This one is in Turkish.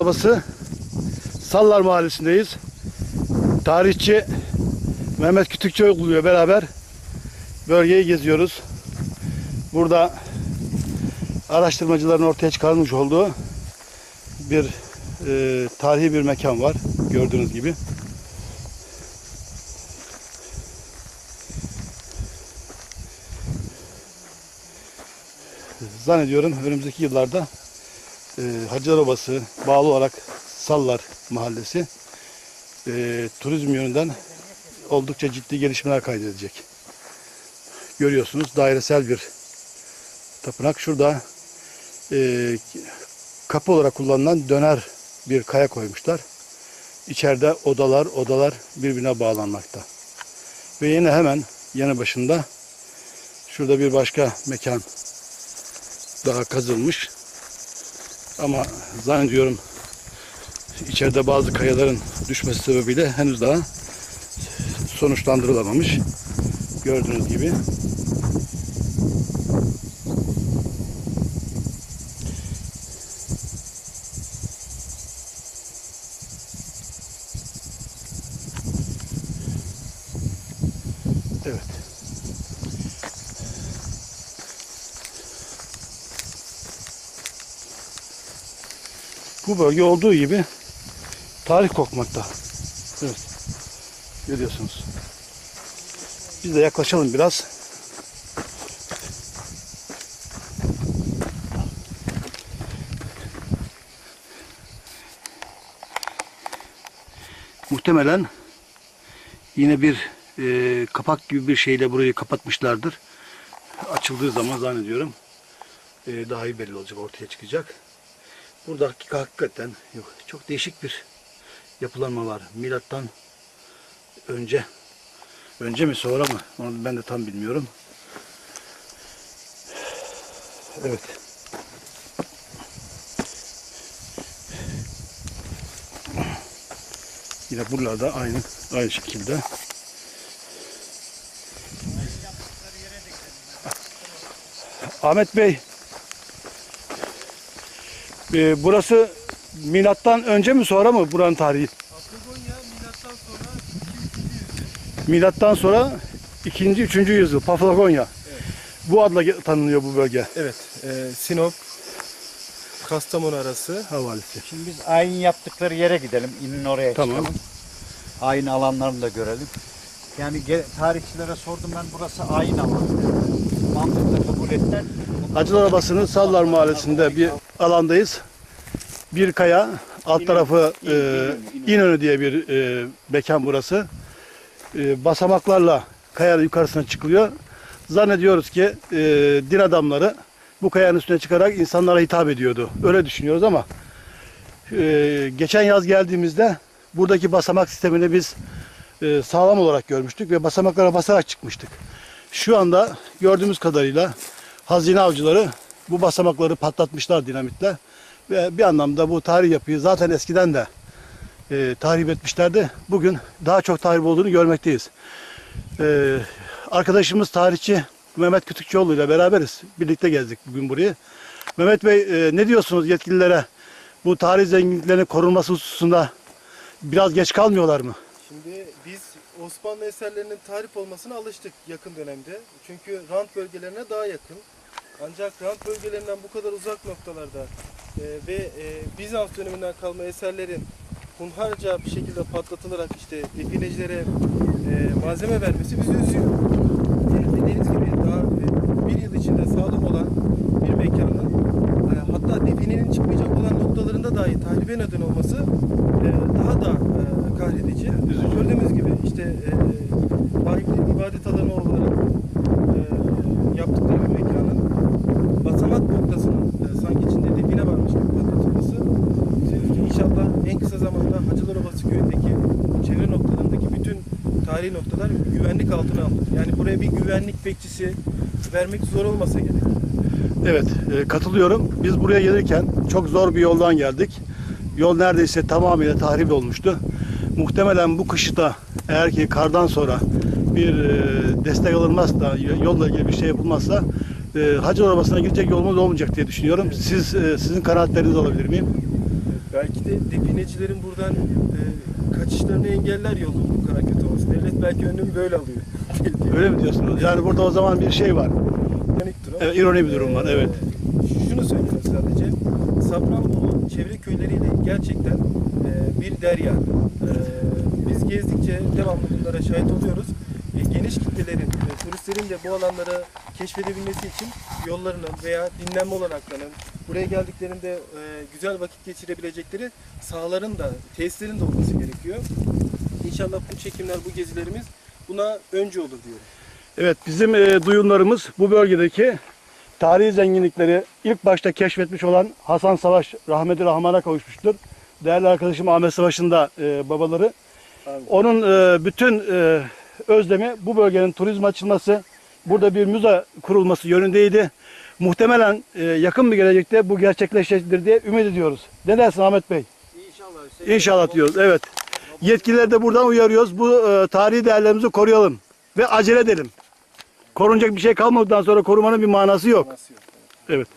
Babası Sallar Mahallesi'ndeyiz. Tarihçi Mehmet Kütükçioğlu ile beraber bölgeyi geziyoruz. Burada araştırmacıların ortaya çıkarmış olduğu bir e, tarihi bir mekan var. Gördüğünüz gibi. Zannediyorum önümüzdeki yıllarda e, Hacılar Obası bağlı olarak Sallar Mahallesi e, turizm yönünden oldukça ciddi gelişmeler kaydedecek. Görüyorsunuz dairesel bir tapınak. Şurada e, kapı olarak kullanılan döner bir kaya koymuşlar. İçeride odalar odalar birbirine bağlanmakta. Ve yine hemen yanı başında şurada bir başka mekan daha kazılmış. Ama zannediyorum içeride bazı kayaların düşmesi sebebiyle henüz daha sonuçlandırılamamış. Gördüğünüz gibi. Evet. Bu bölge olduğu gibi tarih kokmakta. Evet. Görüyorsunuz. Biz de yaklaşalım biraz. Muhtemelen yine bir e, kapak gibi bir şeyle burayı kapatmışlardır. Açıldığı zaman zannediyorum e, daha iyi belli olacak, ortaya çıkacak. Burada hakika- hakikaten çok değişik bir yapılanma var. Milattan önce önce mi sonra mı? Onu ben de tam bilmiyorum. Evet. Yine buralarda aynı aynı şekilde. Ahmet Bey ee, burası milattan önce mi sonra mı buranın tarihi? Paplagonya milattan sonra Milattan sonra 2. 3. yüzyıl Paphlagonya. Bu adla tanınıyor bu bölge. Evet, e, Sinop, Kastamonu arası. Havalisi. Şimdi biz ayin yaptıkları yere gidelim. İnin oraya Tamam. çıkalım. Ayin alanlarını da görelim. Yani tarihçilere sordum ben burası ayin alanı. Mantıkla kabul ettiler. Hacılar Obası'nın Sallar Mahallesi'nde bir alandayız. Bir kaya, alt tarafı e, İnönü diye bir e, mekan burası. E, basamaklarla kayanın yukarısına çıkılıyor. Zannediyoruz ki e, din adamları bu kayanın üstüne çıkarak insanlara hitap ediyordu. Öyle düşünüyoruz ama e, geçen yaz geldiğimizde buradaki basamak sistemini biz e, sağlam olarak görmüştük ve basamaklara basarak çıkmıştık. Şu anda gördüğümüz kadarıyla hazine avcıları bu basamakları patlatmışlar dinamitle ve bir anlamda bu tarih yapıyı zaten eskiden de e, tahrip etmişlerdi. Bugün daha çok tahrip olduğunu görmekteyiz. E, arkadaşımız tarihçi Mehmet Kütükçioğlu ile beraberiz. Birlikte gezdik bugün burayı. Mehmet Bey e, ne diyorsunuz yetkililere? Bu tarih zenginliklerinin korunması hususunda biraz geç kalmıyorlar mı? Şimdi biz Osmanlı eserlerinin tarif olmasına alıştık yakın dönemde. Çünkü rant bölgelerine daha yakın. Ancak rant bölgelerinden bu kadar uzak noktalarda e, ve e, Bizans döneminden kalma eserlerin hunharca bir şekilde patlatılarak işte definecilere e, malzeme vermesi bizi üzüyor. E, dediğiniz gibi daha e, bir yıl içinde sağlam olan bir mekanın e, hatta definenin çıkmayacak olan noktalarında dahi tahribe neden olması e, daha da e, kahredici. Gördüğümüz gibi işte e, rahiplerin ibadet alanı olarak e, yaptıkları bir mekanın basamak noktasının e, sanki içinde define varmış gibi patlatılması bizi üzdü. İnşallah en kısa zamanda Hacılar Obası köyündeki çevre noktalarındaki bütün tarihi noktalar güvenlik altına alınır. Yani buraya bir güvenlik bekçisi vermek zor olmasa gerek. Evet, e, katılıyorum. Biz buraya gelirken çok zor bir yoldan geldik. Yol neredeyse tamamıyla tahrip olmuştu. Muhtemelen bu kışta eğer ki kardan sonra bir e, destek alınmazsa, yolla ilgili bir şey yapılmazsa e, Hacı Arabası'na gidecek yolumuz olmayacak diye düşünüyorum. Siz e, sizin kanaatlerinizi alabilir miyim? Belki de definecilerin buradan e, kaçışlarını engeller yolun bu kadar kötü olması. Devlet belki önlemini böyle alıyor. Öyle mi diyorsunuz? Yani burada o zaman bir şey var. İronik durum. Evet, ironi bir durum var, evet. Ee, Şunu söyleyeyim sadece. Safranbolu çevre köyleriyle gerçekten e, bir derya. E, biz gezdikçe devamlı bunlara şahit oluyoruz. E, geniş kitlelerin, e, turistlerin de bu alanları keşfedebilmesi için yollarının veya dinlenme olanaklarının, buraya geldiklerinde e, güzel vakit geçirebilecekleri sahaların da, tesislerin de olması gerekiyor. İnşallah bu çekimler, bu gezilerimiz buna öncü olur diyorum. Evet bizim e, duyumlarımız bu bölgedeki tarihi zenginlikleri ilk başta keşfetmiş olan Hasan Savaş rahmeti rahmana kavuşmuştur. Değerli arkadaşım Ahmet Savaş'ın da e, babaları. Amin. Onun e, bütün e, özlemi bu bölgenin turizm açılması, burada bir müze kurulması yönündeydi. Muhtemelen e, yakın bir gelecekte bu gerçekleşecektir diye ümit ediyoruz. Ne dersin Ahmet Bey? İnşallah. İnşallah diyoruz. Evet. Yetkilileri de buradan uyarıyoruz. Bu e, tarihi değerlerimizi koruyalım ve acele edelim. Korunacak bir şey kalmadıktan sonra korumanın bir manası yok. Evet.